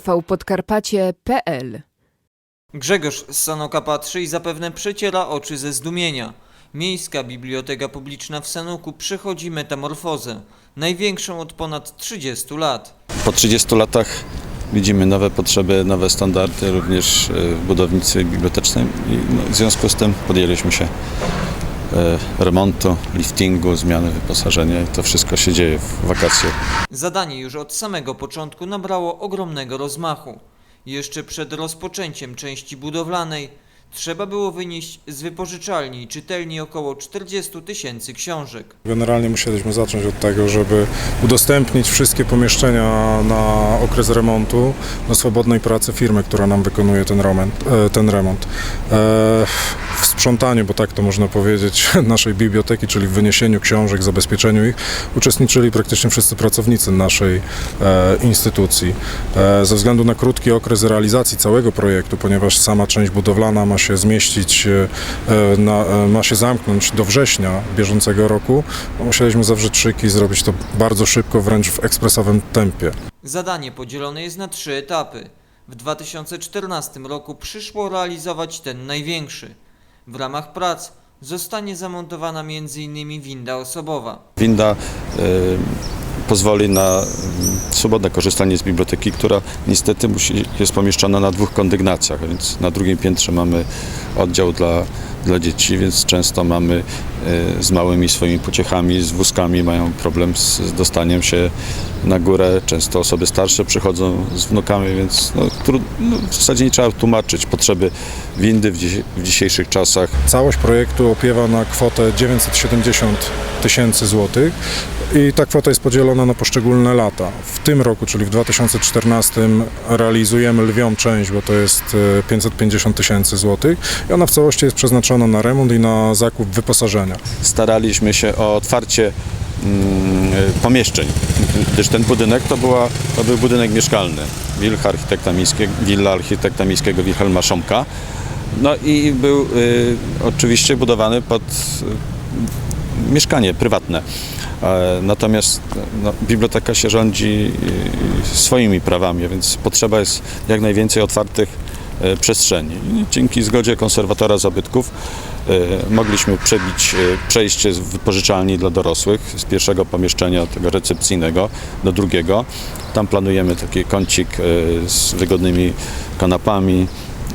tvpodkarpacie.pl Grzegorz z Sanoka patrzy i zapewne przeciera oczy ze zdumienia. Miejska Biblioteka Publiczna w Sanoku przechodzi metamorfozę, największą od ponad 30 lat. Po 30 latach widzimy nowe potrzeby, nowe standardy również e, w budownictwie bibliotecznym i no, w związku z tym podjęliśmy się remontu, liftingu, zmiany wyposażenia i to wszystko się dzieje w wakacje. Zadanie już od samego początku nabrało ogromnego rozmachu. Jeszcze przed rozpoczęciem części budowlanej trzeba było wynieść z wypożyczalni i czytelni około 40 tysięcy książek. Generalnie musieliśmy zacząć od tego, żeby udostępnić wszystkie pomieszczenia na okres remontu do swobodnej pracy firmy, która nam wykonuje ten remont. e, Ten remont. Sprzątaniu, bo tak to można powiedzieć, naszej biblioteki, czyli w wyniesieniu książek, zabezpieczeniu ich, uczestniczyli praktycznie wszyscy pracownicy naszej e, instytucji. E, Ze względu na krótki okres realizacji całego projektu, ponieważ sama część budowlana ma się zmieścić, e, na, ma się zamknąć do września bieżącego roku, musieliśmy zawrzeć szyki i zrobić to bardzo szybko, wręcz w ekspresowym tempie. Zadanie podzielone jest na trzy etapy. W 2014 roku przyszło realizować ten największy. W ramach prac zostanie zamontowana m.in. winda osobowa. Winda e, pozwoli na swobodne korzystanie z biblioteki, która niestety musi, jest pomieszczona na dwóch kondygnacjach, więc na drugim piętrze mamy oddział dla, dla dzieci, więc często mamy z małymi swoimi pociechami, z wózkami mają problem z, dostaniem się na górę. Często osoby starsze przychodzą z wnukami, więc no, trud, no, w zasadzie nie trzeba tłumaczyć potrzeby windy w, dziś, w dzisiejszych czasach. Całość projektu opiewa na kwotę 970 tysięcy złotych i ta kwota jest podzielona na poszczególne lata. W tym roku, czyli w 2014 realizujemy lwią część, bo to jest e, 550 tysięcy złotych i ona w całości jest przeznaczona na remont i na zakup wyposażenia. Staraliśmy się o otwarcie mm, pomieszczeń, gdyż ten budynek to, była, to był budynek mieszkalny. Wilcha architekta miejskiego, willa architekta miejskiego Wilhelma Szomka. No i był y, oczywiście budowany pod y, mieszkanie prywatne. E, Natomiast no, biblioteka się rządzi y, swoimi prawami, więc potrzeba jest jak najwięcej otwartych przestrzeni. I Dzięki zgodzie konserwatora zabytków e, mogliśmy przebić e, przejście z wypożyczalni dla dorosłych z pierwszego pomieszczenia tego recepcyjnego do drugiego. Tam planujemy taki kącik e, z wygodnymi kanapami.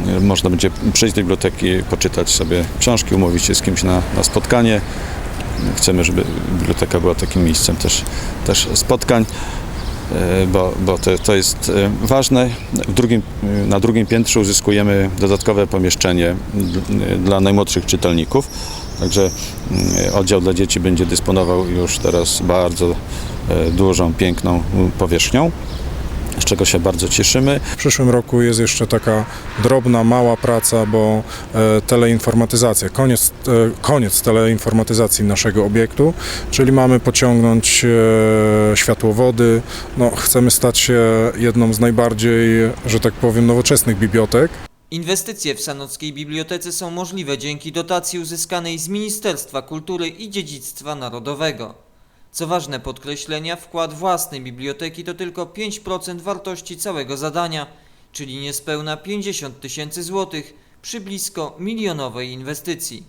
E, Można będzie przyjść do biblioteki, poczytać sobie książki, umówić się z kimś na, na spotkanie. Chcemy, żeby biblioteka była takim miejscem też, też spotkań e, bo, bo to, to jest e, ważne. Drugim, e, na drugim piętrze uzyskujemy dodatkowe pomieszczenie dla najmłodszych czytelników. Także mm, oddział dla dzieci będzie dysponował już teraz bardzo e, dużą, piękną powierzchnią, z czego się bardzo cieszymy. W przyszłym roku jest jeszcze taka drobna, mała praca, bo e, teleinformatyzacja, koniec, e, koniec teleinformatyzacji naszego obiektu, czyli mamy pociągnąć e, światłowody. No, chcemy stać się jedną z najbardziej, że tak powiem, nowoczesnych bibliotek. Inwestycje w Sanockiej Bibliotece są możliwe dzięki dotacji uzyskanej z Ministerstwa Kultury i Dziedzictwa Narodowego. Co ważne podkreślenia, wkład własnej biblioteki to tylko 5% wartości całego zadania, czyli niespełna 50 tysięcy złotych przy blisko milionowej inwestycji.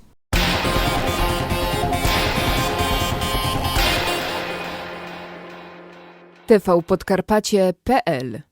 tvpodkarpacie.pl